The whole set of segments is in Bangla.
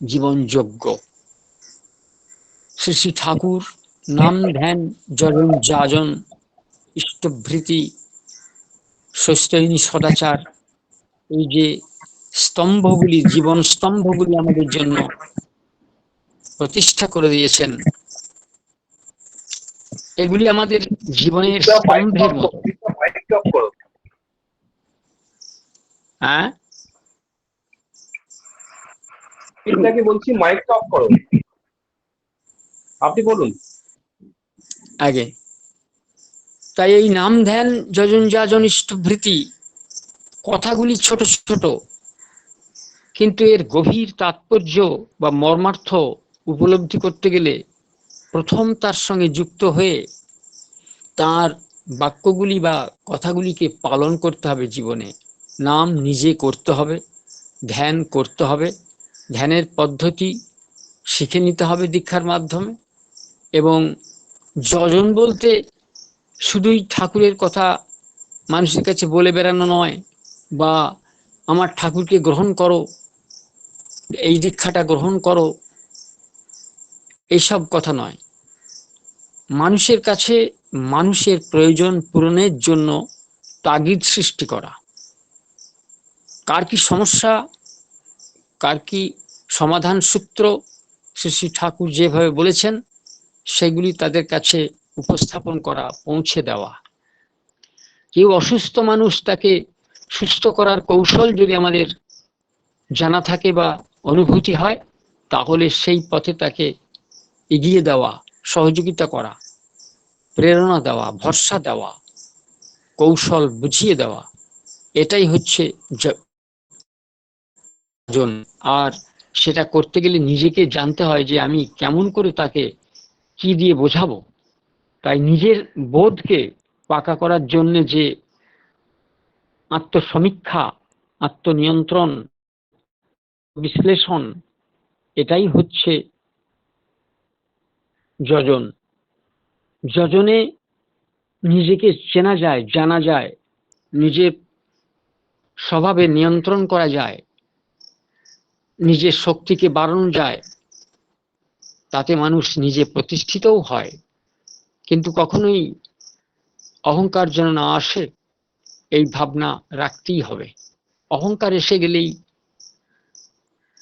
জীবনযোগ্য। শ্রী শ্রী ঠাকুর নাম ধ্যান যজন যাজন ইষ্টভৃতি সস্তৈনী সদাচার। এই যে স্তম্ভগুলি, জীবন স্তম্ভগুলি আমাদের জন্য প্রতিষ্ঠা করে দিয়েছেন, এগুলি আমাদের জীবনের স্তম্ভের মতো। হ্যাঁ? বলছি মাইকটা অফ করো। আপনি বলুন। আগে। তাই এই নাম ধ্যান যজন যাজন ইষ্টভৃতি, কথাগুলি ছোট ছোট, কিন্তু এর গভীর তাৎপর্য বা মর্মার্থ উপলব্ধি করতে গেলে প্রথম তার সঙ্গে যুক্ত হয়ে তার বাক্যগুলি বা কথাগুলিকে পালন করতে হবে জীবনে। নাম নিজে করতে হবে, ধ্যান করতে হবে ধ্যানের পদ্ধতি শিখে নিতে হবে দীক্ষার মাধ্যমে। এবং যজন বলতে শুধুই ঠাকুরের কথা মানুষের কাছে বলে বেড়ানো নয়, বা আমার ঠাকুরকে গ্রহণ করো, এই দীক্ষাটা গ্রহণ করো, এইসব কথা নয়। মানুষের কাছে মানুষের প্রয়োজন পূরণের জন্য তাগিদ সৃষ্টি করা। কার কি সমস্যা, কার কি সমাধান সূত্র শ্রী শ্রী ঠাকুর যেভাবে বলেছেন, সেগুলি তাদের কাছে উপস্থাপন করা, পৌঁছে দেওয়া। কেউ অসুস্থ মানুষ তাকে সুস্থ করার কৌশল যদি আমাদের জানা থাকে বা অনুভূতি হয়, তাহলে সেই পথে তাকে এগিয়ে দেওয়া, সহযোগিতা করা, প্রেরণা দেওয়া, ভরসা দেওয়া, কৌশল বুঝিয়ে দেওয়া, এটাই হচ্ছে আর সেটা করতে গেলে নিজেকে জানতে হয় যে আমি কেমন করে তাকে কি দিয়ে বোঝাবো। তাই নিজের বোধকে পাকা করার জন্য যে আত্মসমীক্ষা, আত্মনিয়ন্ত্রণ, বিশ্লেষণ, এটাই হচ্ছে যজন। যজনে নিজেকে চেনা যায়, জানা যায়, নিজের স্বভাবে নিয়ন্ত্রণ করা যায়। নিজের শক্তিকে বাড়ানো যায়, তাতে মানুষ নিজে প্রতিষ্ঠিতও হয়। কিন্তু কখনোই অহংকার যেন না আসে, এই ভাবনা রাখতেই হবে। অহংকার এসে গেলেই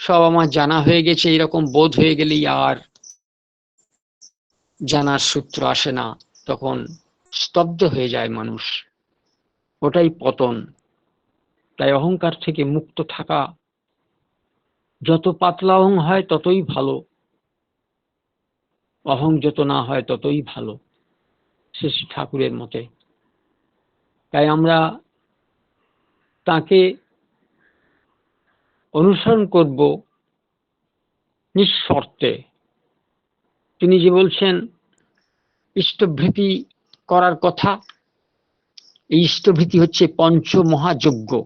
সব আমার জানা হয়ে গেছে, এরকম বোধ হয়ে গেলেই আর জানার সূত্র আসে না, তখন স্তব্ধ হয়ে যায় মানুষ। ওটাই পতন। তাই অহংকার থেকে মুক্ত থাকা যত পাতলা অহং হয় ততই ভালো। অহং যত না হয় ততই ভালো শ্রী ঠাকুরের মতে। তাই আমরা তাকে অনুসরণ করব নিঃশর্তে। তিনি যে বলছেন, ইষ্টভৃতি করার কথা। এই ইষ্টভৃতি হচ্ছে পঞ্চ মহাযজ্ঞ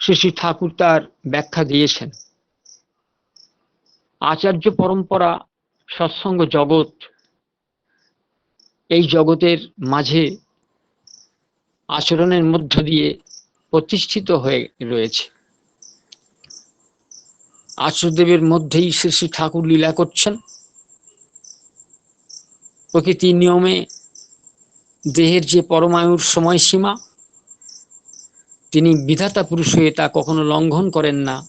শ্রী শ্রী ঠাকুর তার ব্যাখ্যা দিয়েছেন। আচার্য পরম্পরা, সৎসঙ্গ জগৎ, এই জগতের মাঝে আচরণের মধ্য দিয়ে প্রতিষ্ঠিত হয়ে রয়েছে। আচার্যদেবের মধ্যেই শ্রী শ্রী ঠাকুর লীলা করছেন। প্রকৃতির নিয়মে দেহের যে পরমায়ুর সময়সীমা তিনি বিধাতা পুরুষ হয়ে তা কখনো লঙ্ঘন করেন না।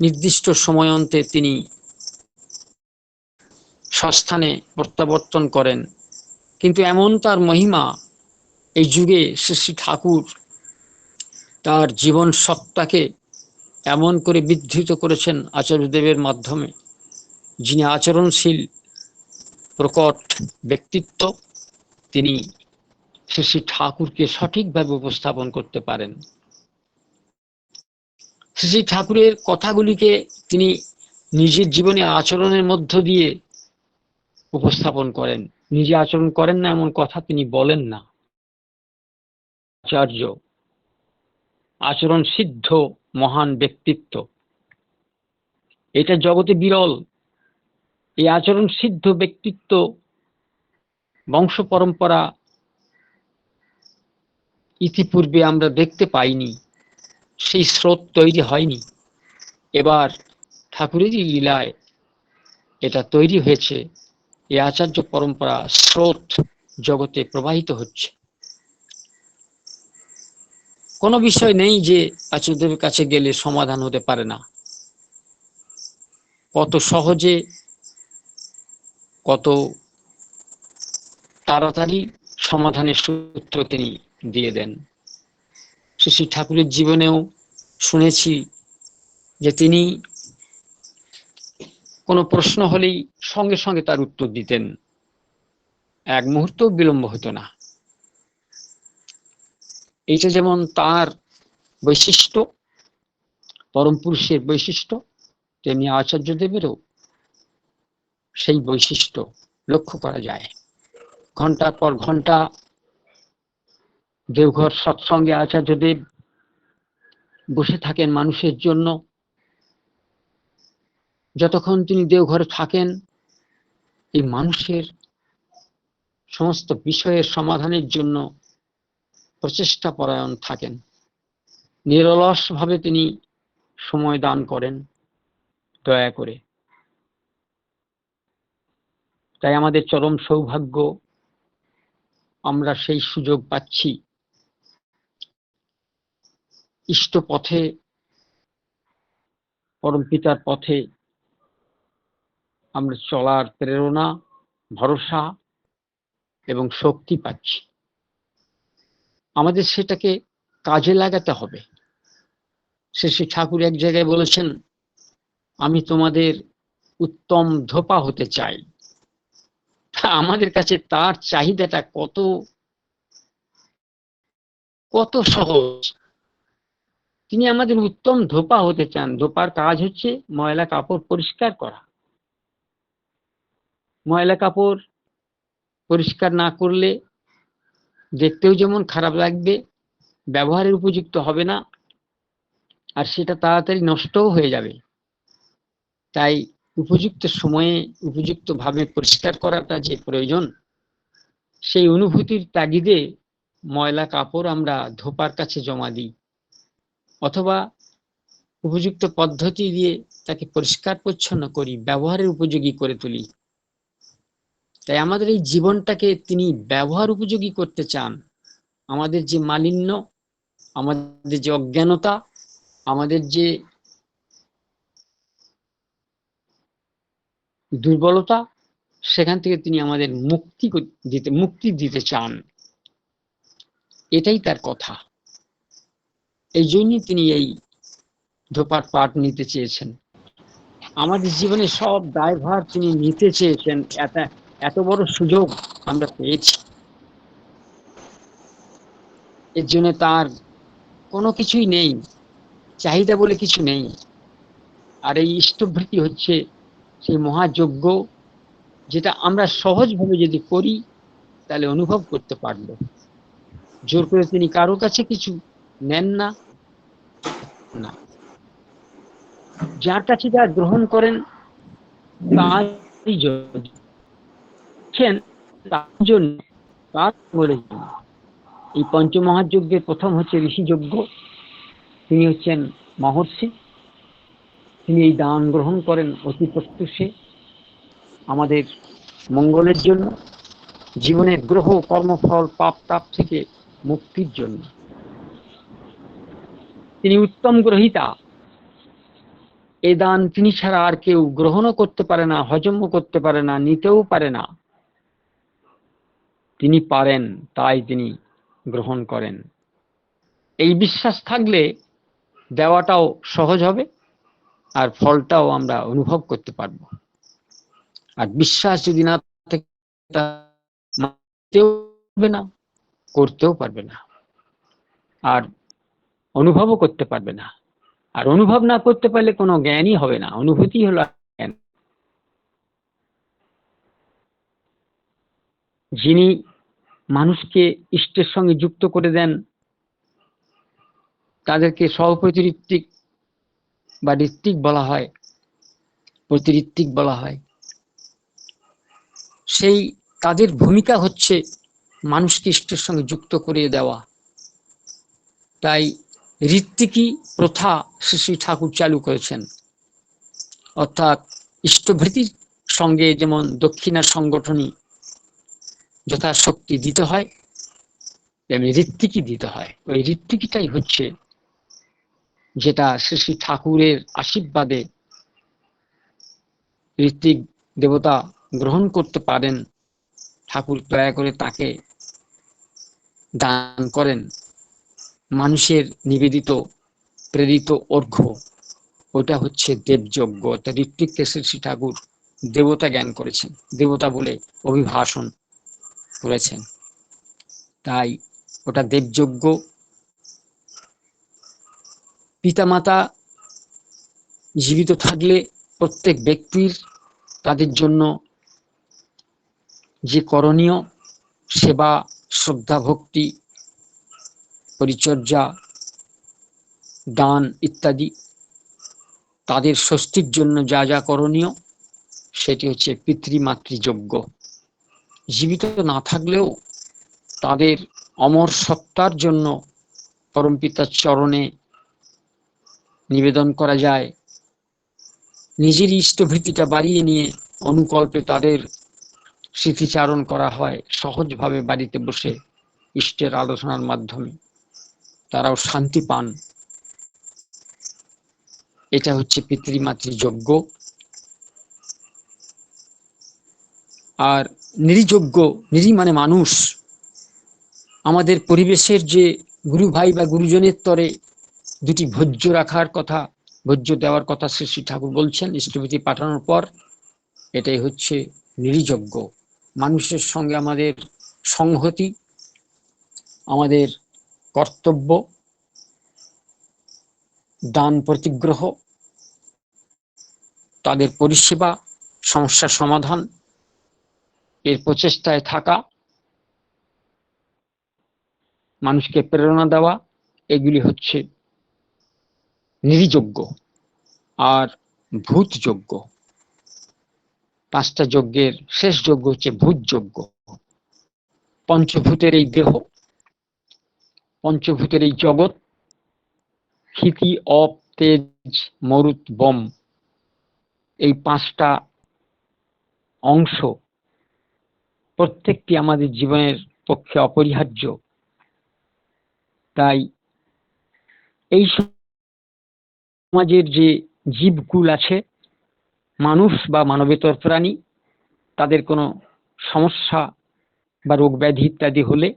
নির্দিষ্ট সময়ন্তে তিনি সস্থানে প্রত্যাবর্তন করেন। কিন্তু এমন তার মহিমা, এই যুগে শ্রী ঠাকুর তার জীবন সত্তাকে এমন করে বিধৃত করেছেন আচার্যদেবের মাধ্যমে, যিনি আচরণশীল, প্রকট ব্যক্তিত্ব। তিনি শ্রী শ্রী ঠাকুরকে সঠিকভাবে উপস্থাপন করতে পারেন। শ্রী ঠাকুরের কথাগুলিকে তিনি নিজের জীবনে আচরণের মধ্য দিয়ে উপস্থাপন করেন। নিজে আচরণ করেন না এমন কথা তিনি বলেন না। আচার্য, আচরণ সিদ্ধ, মহান ব্যক্তিত্ব। এটা জগতে বিরল। এই আচরণ সিদ্ধ ব্যক্তিত্ব বংশ পরম্পরা ইতিপূর্বে আমরা দেখতে পাইনি, সেই স্রোত তৈরি হয়নি। এবার ঠাকুরেরই লীলায় এটা তৈরি হয়েছে এই আচার্য পরম্পরা স্রোত জগতে প্রবাহিত হচ্ছে। কোনো বিষয় নেই যে আচার্যদেবের কাছে গেলে সমাধান হতে পারে না। কত সহজে, কত তাড়াতাড়ি সমাধানের সূত্র তিনি দিয়ে দেন। শ্রী ঠাকুরের জীবনেও শুনেছি যে তিনি কোনো প্রশ্ন হলেই সঙ্গে সঙ্গে তার উত্তর দিতেন। এক মুহূর্ত বিলম্ব হতো না। এইটা যেমন তার বৈশিষ্ট্য, পরম পুরুষের বৈশিষ্ট্য, তেমনি আচার্যদেবেরও সেই বৈশিষ্ট্য লক্ষ্য করা যায়। ঘণ্টার পর ঘণ্টা দেওঘর সৎসঙ্গে আচার্যদেব বসে থাকেন মানুষের জন্য, যতক্ষণ তিনি দেওঘরে থাকেন, এই মানুষের সমস্ত বিষয়ের সমাধানের জন্য প্রচেষ্টা পরায়ণ থাকেন। নিরলস ভাবে তিনি সময় দান করেন, দয়া করে। তাই আমাদের চরম সৌভাগ্য, আমরা সেই সুযোগ পাচ্ছি। ইষ্ট পথে পরম পিতার পথে আমরা চলার প্রেরণা, ভরসা এবং শক্তি পাচ্ছি। আমাদের সেটাকে কাজে লাগাতে হবে। শ্রী ঠাকুর এক জায়গায় বলেছেন, আমি তোমাদের উত্তম ধোপা হতে চাই। আমাদের কাছে তার চাহিদাটা কত কত সহজ। তিনি আমাদের উত্তম ধোপা হতে চান। ধোপার কাজ হচ্ছে ময়লা কাপড় পরিষ্কার করা। ময়লা কাপড় পরিষ্কার না করলে দেখতেও যেমন খারাপ লাগবে, ব্যবহারের উপযুক্ত হবে না, আর সেটা তাড়াতাড়ি নষ্টও হয়ে যাবে। তাই উপযুক্ত সময়ে উপযুক্ত ভাবে পরিষ্কার করাটা যে প্রয়োজন, সেই অনুভূতির তাগিদে ময়লা কাপড় আমরা ধোপার কাছে জমা দিই। অথবা উপযুক্ত পদ্ধতি দিয়ে তাকে পরিষ্কার পরিচ্ছন্ন করি, ব্যবহারের উপযোগী করে তুলি। তাই আমাদের এই জীবনটাকে তিনি ব্যবহার উপযোগী করতে চান। আমাদের যে মালিন্য, আমাদের যে অজ্ঞানতা, আমাদের যে দুর্বলতা, সেখান থেকে তিনি আমাদের মুক্তি দিতে মুক্তি দিতে চান। এটাই তার কথা। এই জন্যই তিনি এই ধোপার পাঠ নিতে চেয়েছেন। আমাদের জীবনে সব দায়ভার তিনি নিতে চেয়েছেন, এত এত বড় সুযোগ আমরা পেয়েছি। এর জন্য তার কোনো কিছুই নেই, চাহিদা বলে কিছু নেই। আর এই ইষ্টভৃতি হচ্ছে সেই মহাযজ্ঞ, যেটা আমরা সহজভাবে যদি করি, তাহলে অনুভব করতে পারব জোর করে তিনি কারও কাছে কিছু নেন না। না। যার কাছে যা গ্রহণ করেন তারই এই পঞ্চমহাযজ্ঞের প্রথম হচ্ছে ঋষিযজ্ঞ। তিনি হচ্ছেন মহর্ষি। তিনি এই দান গ্রহণ করেন অতি প্রত্যুষে। আমাদের মঙ্গলের জন্য, জীবনের গ্রহ, কর্মফল, পাপ, তাপ থেকে মুক্তির জন্য। তিনি উত্তম গ্রহিতা। এ দান তিনি ছাড়া আর কেউ গ্রহণও করতে পারে না, হজমও করতে পারে না, নিতেও পারে না। তিনি পারেন, তাই তিনি গ্রহণ করেন। এই বিশ্বাস থাকলে দেওয়াটাও সহজ হবে আর ফলটাও আমরা অনুভব করতে পারব। আর বিশ্বাস যদি না থাকে না, করতেও পারবে না। আর অনুভবও করতে পারবে না। আর অনুভব না করতে পারলে কোনো জ্ঞানই হবে না, অনুভূতি হলো জ্ঞান। যিনি মানুষকে ইষ্টের সঙ্গে যুক্ত করে দেন, তাদেরকে সহপ্রতিঋত্বিক বা ঋত্বিক বলা হয়, প্রতিঋত্বিক বলা হয়। সেই তাদের ভূমিকা হচ্ছে মানুষকে ইষ্টের সঙ্গে যুক্ত করিয়ে দেওয়া। তাই ঋত্বিকী প্রথা শ্রী শ্রী ঠাকুর চালু করেছেন। অর্থাৎ ইষ্টভৃতির সঙ্গে যেমন দক্ষিণা সংগঠনই যথাশক্তি দিতে হয়, তেমনি ঋত্বিকি দিতে হয়। ওই ঋত্বিকিটাই হচ্ছে যেটা শ্রী শ্রী ঠাকুরের আশীর্বাদে ঋত্বিক দেবতা গ্রহণ করতে পারেন। ঠাকুর দয়া করে তাকে দান করেন। মানুষের নিবেদিত, প্রেরিত অর্ঘ্য। ওটা হচ্ছে দেবযজ্ঞ। অর্থাৎ ঋত্বিককে শ্রী শ্রী ঠাকুর দেবতা জ্ঞান করেছেন। দেবতা বলে অভিভাষণ করেছেন। তাই ওটা দেবযজ্ঞ। পিতামাতা জীবিত থাকলে প্রত্যেক ব্যক্তির তাদের জন্য যে করণীয় সেবা, শ্রদ্ধা, ভক্তি পরিচর্যা, দান ইত্যাদি। তাদের স্বস্তির জন্য যা যা করণীয়, সেটি হচ্ছে পিতৃমাতৃযজ্ঞ। জীবিত না থাকলেও তাদের অমর সত্তার জন্য পরমপিতার চরণে নিবেদন করা যায়। নিজের ইষ্টভৃতিটা বাড়িয়ে নিয়ে অনুকল্পে তাদের স্মৃতিচারণ করা হয় সহজভাবে বাড়িতে বসে ইষ্টের আলোচনার মাধ্যমে। তারাও শান্তি পান। এটা হচ্ছে পিতৃমাতৃ যজ্ঞ আর নিরিযজ্ঞ, নিরি মানে মানুষ। আমাদের পরিবেশের যে গুরু ভাই বা গুরুজনের তরে দুটি ভোজ্য রাখার কথা, ভোজ্য দেওয়ার কথা শ্রী শ্রী ঠাকুর বলছেন ইষ্টভীতি পাঠানোর পর এটাই হচ্ছে নিরিযজ্ঞ। মানুষের সঙ্গে আমাদের সংহতি, আমাদের কর্তব্য, দান প্রতিগ্রহ, তাদের পরিষেবা সমস্যার সমাধান, এর প্রচেষ্টায় থাকা, মানুষকে প্রেরণা দেওয়া, এগুলি হচ্ছে নিরিযজ্ঞ আর ভূত যজ্ঞ পাঁচটা যজ্ঞের শেষ যজ্ঞ হচ্ছে ভূত যজ্ঞ পঞ্চভূতের এই দেহ পঞ্চভূতের এই জগৎ ক্ষিতি অপ তেজ মরুত বম, এই পাঁচটা অংশ প্রত্যেকটি আমাদের জীবনের পক্ষে অপরিহার্য। তাই এই সমাজের যে জীবকুল আছে, মানুষ বা মানবেতর প্রাণী, তাদের কোনো সমস্যা বা রোগ ব্যাধি ইত্যাদি হলে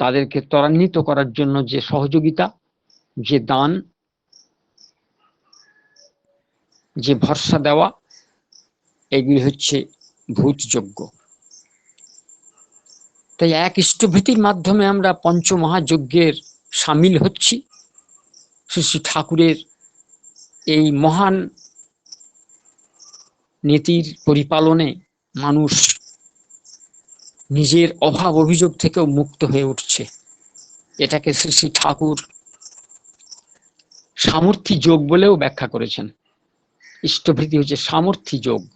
তাদেরকে ত্বরান্বিত করার জন্য যে সহযোগিতা, যে দান, যে ভরসা দেওয়া, এগুলি হচ্ছে ভূত যজ্ঞ তাই এক ইষ্টভীতির মাধ্যমে আমরা পঞ্চমহাযজ্ঞের সামিল হচ্ছি। শ্রী শ্রী ঠাকুরের এই মহান নীতির পরিপালনে মানুষ নিজের অভাব অভিযোগ থেকেও মুক্ত হয়ে উঠছে। এটাকে শ্রী শ্রী ঠাকুর সামর্থ্য যোগ বলেও ব্যাখ্যা করেছেন। ইষ্টভৃতি হচ্ছে সামর্থ্য যোগ।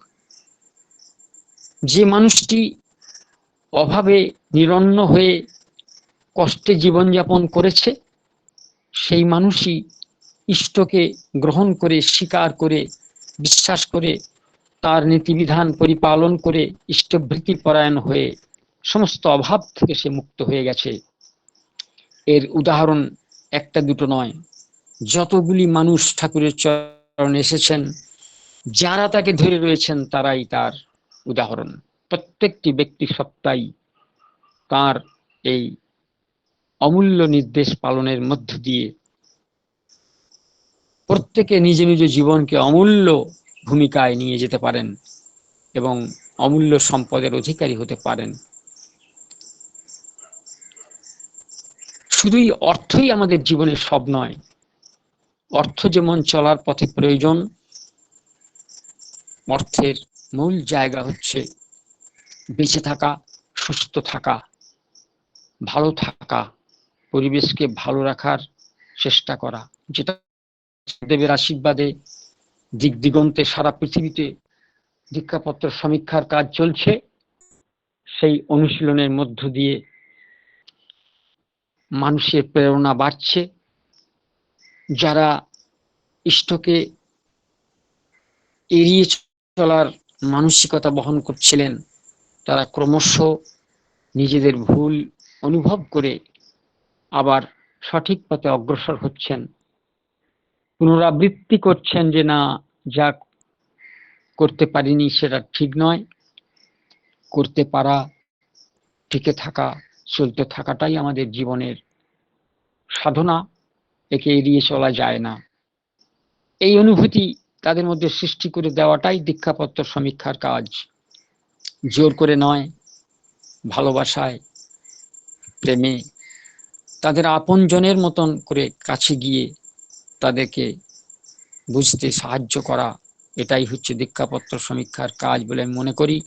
যে মানুষটি অভাবে নিরন্ন হয়ে কষ্টে জীবনযাপন করেছে, সেই মানুষই ইষ্টকে গ্রহণ করে, স্বীকার করে, বিশ্বাস করে, তার নীতিবিধান পরিপালন করে ইষ্টভৃতি পরায়ণ হয়ে সমস্ত অভাব থেকে সে মুক্ত হয়ে গেছে। এর উদাহরণ একটা দুটো নয়। যতগুলি মানুষ ঠাকুরের চরণে এসেছেন, যারা তাকে ধরে রয়েছেন, তারাই তার উদাহরণ। প্রত্যেকটি ব্যক্তি সত্তাই তার এই অমূল্য নির্দেশ পালনের মধ্য দিয়ে প্রত্যেকে নিজ নিজ জীবনকে অমূল্য ভূমিকায় নিয়ে যেতে পারেন এবং অমূল্য সম্পদের অধিকারী হতে পারেন। শুধুই অর্থই আমাদের জীবনের সব নয়। অর্থ যেমন চলার পথে প্রয়োজন, অর্থের মূল জায়গা হচ্ছে বেঁচে থাকা, সুস্থ থাকা, ভালো থাকা, পরিবেশকে ভালো রাখার চেষ্টা করা, যেটা দেবের আশীর্বাদে দিক দিগন্তে সারা পৃথিবীতে দীক্ষাপত্র সমীক্ষার কাজ চলছে। সেই অনুশীলনের মধ্য দিয়ে মানুষের প্রেরণা বাড়ছে। যারা ইষ্টকে এড়িয়ে চলার মানসিকতা বহন করছিলেন, তারা ক্রমশ নিজেদের ভুল অনুভব করে আবার সঠিক পথে অগ্রসর হচ্ছেন। পুনরাবৃত্তি করছেন যে, না, যা করতে পারিনি সেটা ঠিক নয়। করতে পারা, টিকে থাকা চলতে থাকাটাই আমাদের জীবনের সাধনা। একে এড়িয়ে চলা যায় না। এই অনুভূতি তাদের মধ্যে সৃষ্টি করে দেওয়াটাই দীক্ষাপত্র সমীক্ষার কাজ। জোর করে নয়, ভালোবাসায়, প্রেমে তাদের আপনজনের মতন করে কাছে গিয়ে তাদেরকে বুঝতে সাহায্য করা, এটাই হচ্ছে দীক্ষাপত্র সমীক্ষার কাজ বলে আমি মনে করি।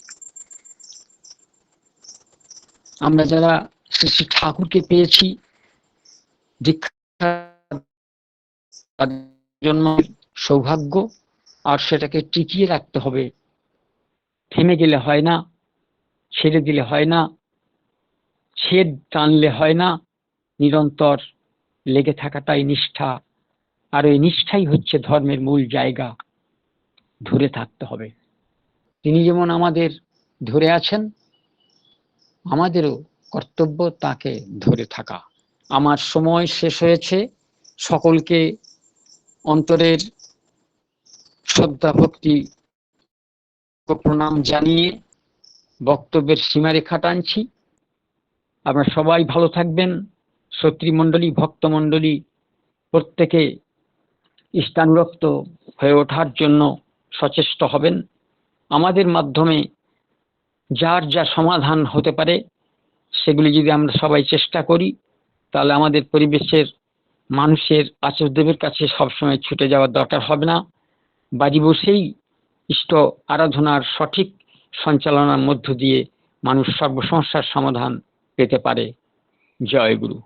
আমরা যারা শ্রী শ্রী ঠাকুরকে পেয়েছি, দীক্ষা সৌভাগ্য, আর সেটাকে টিকিয়ে রাখতে হবে। থেমে গেলে হয় না, ছেড়ে দিলে হয় না, ছেদ টানলে হয় না, নিরন্তর লেগে থাকাটাই নিষ্ঠা। আর ওই নিষ্ঠাই হচ্ছে ধর্মের মূল জায়গা, ধরে থাকতে হবে। তিনি যেমন আমাদের ধরে আছেন আমাদেরও কর্তব্য তাকে ধরে থাকা। আমার সময় শেষ হয়েছে। সকলকে অন্তরের শ্রদ্ধা, ভক্তি প্রণাম জানিয়ে বক্তব্যের সীমারেখা টানছি। আপনারা সবাই ভালো থাকবেন। শত্রীমণ্ডলী ভক্তমণ্ডলী প্রত্যেকে ইষ্টানুরক্ত হয়ে ওঠার জন্য সচেষ্ট হবেন। আমাদের মাধ্যমে যার যা সমাধান হতে পারে, সেগুলি যদি আমরা সবাই চেষ্টা করি, তাহলে আমাদের পরিবেশের, মানুষের আচার্যদেবের কাছে সবসময় ছুটে যাওয়ার দরকার হবে না। বাড়ি বসেই ইষ্ট আরাধনার সঠিক সঞ্চালনার মধ্য দিয়ে মানুষ সর্বসমস্যার সমাধান পেতে পারে। জয় গুরু।